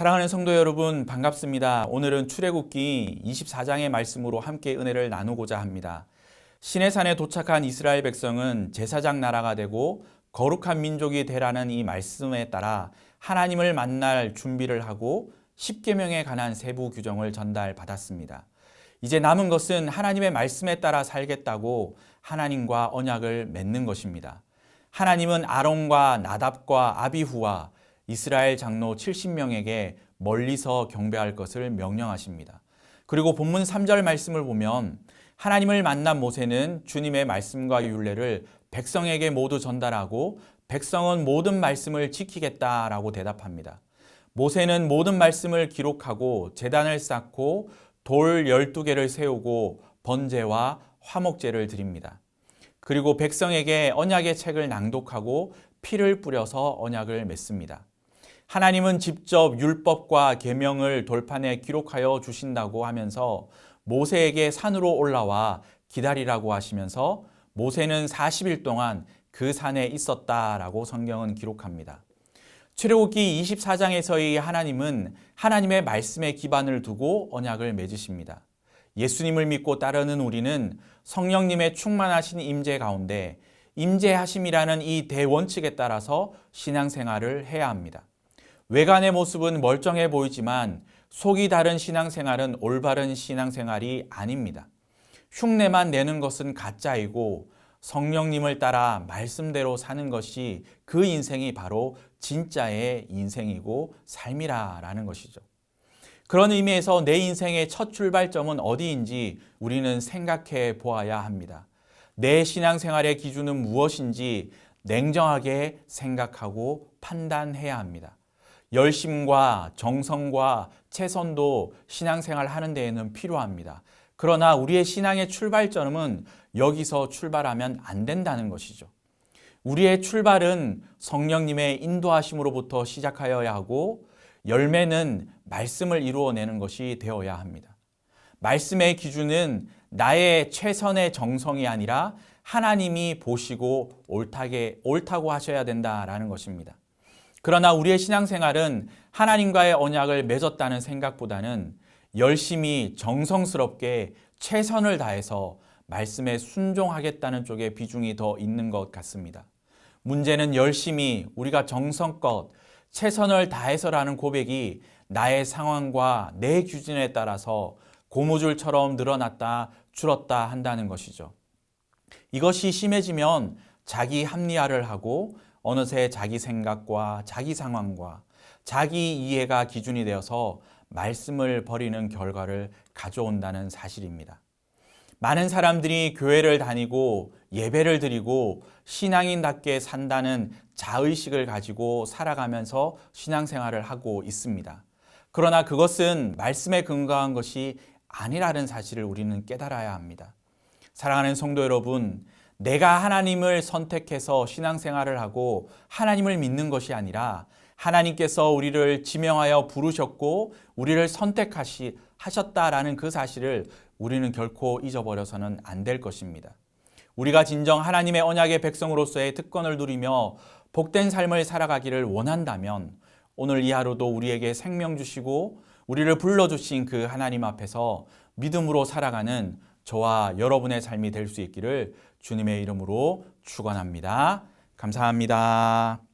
사랑하는 성도 여러분 반갑습니다. 오늘은 출애굽기 24장의 말씀으로 함께 은혜를 나누고자 합니다. 시내산에 도착한 이스라엘 백성은 제사장 나라가 되고 거룩한 민족이 되라는 이 말씀에 따라 하나님을 만날 준비를 하고 십계명에 관한 세부 규정을 전달받았습니다. 이제 남은 것은 하나님의 말씀에 따라 살겠다고 하나님과 언약을 맺는 것입니다. 하나님은 아론과 나답과 아비후와 이스라엘 장로 70명에게 멀리서 경배할 것을 명령하십니다. 그리고 본문 3절 말씀을 보면 하나님을 만난 모세는 주님의 말씀과 율례를 백성에게 모두 전달하고 백성은 모든 말씀을 지키겠다라고 대답합니다. 모세는 모든 말씀을 기록하고 재단을 쌓고 돌 12개를 세우고 번제와 화목제를 드립니다. 그리고 백성에게 언약의 책을 낭독하고 피를 뿌려서 언약을 맺습니다. 하나님은 직접 율법과 계명을 돌판에 기록하여 주신다고 하면서 모세에게 산으로 올라와 기다리라고 하시면서 모세는 40일 동안 그 산에 있었다라고 성경은 기록합니다. 출애굽기 24장에서의 하나님은 하나님의 말씀에 기반을 두고 언약을 맺으십니다. 예수님을 믿고 따르는 우리는 성령님의 충만하신 임재 가운데 임재하심이라는 이 대원칙에 따라서 신앙생활을 해야 합니다. 외관의 모습은 멀쩡해 보이지만 속이 다른 신앙생활은 올바른 신앙생활이 아닙니다. 흉내만 내는 것은 가짜이고 성령님을 따라 말씀대로 사는 것이 그 인생이 바로 진짜의 인생이고 삶이라라는 것이죠. 그런 의미에서 내 인생의 첫 출발점은 어디인지 우리는 생각해 보아야 합니다. 내 신앙생활의 기준은 무엇인지 냉정하게 생각하고 판단해야 합니다. 열심과 정성과 최선도 신앙생활 하는 데에는 필요합니다. 그러나 우리의 신앙의 출발점은 여기서 출발하면 안 된다는 것이죠. 우리의 출발은 성령님의 인도하심으로부터 시작하여야 하고 열매는 말씀을 이루어내는 것이 되어야 합니다. 말씀의 기준은 나의 최선의 정성이 아니라 하나님이 보시고 옳다게, 옳다고 하셔야 된다라는 것입니다. 그러나 우리의 신앙생활은 하나님과의 언약을 맺었다는 생각보다는 열심히 정성스럽게 최선을 다해서 말씀에 순종하겠다는 쪽에 비중이 더 있는 것 같습니다. 문제는 열심히 우리가 정성껏 최선을 다해서라는 고백이 나의 상황과 내 기준에 따라서 고무줄처럼 늘어났다 줄었다 한다는 것이죠. 이것이 심해지면 자기 합리화를 하고 어느새 자기 생각과 자기 상황과 자기 이해가 기준이 되어서 말씀을 버리는 결과를 가져온다는 사실입니다. 많은 사람들이 교회를 다니고 예배를 드리고 신앙인답게 산다는 자의식을 가지고 살아가면서 신앙생활을 하고 있습니다. 그러나 그것은 말씀에 근거한 것이 아니라는 사실을 우리는 깨달아야 합니다. 사랑하는 성도 여러분, 내가 하나님을 선택해서 신앙생활을 하고 하나님을 믿는 것이 아니라 하나님께서 우리를 지명하여 부르셨고 우리를 선택하시 하셨다라는 그 사실을 우리는 결코 잊어버려서는 안 될 것입니다. 우리가 진정 하나님의 언약의 백성으로서의 특권을 누리며 복된 삶을 살아가기를 원한다면 오늘 이 하루도 우리에게 생명 주시고 우리를 불러 주신 그 하나님 앞에서 믿음으로 살아가는 저와 여러분의 삶이 될 수 있기를 주님의 이름으로 축원합니다. 감사합니다.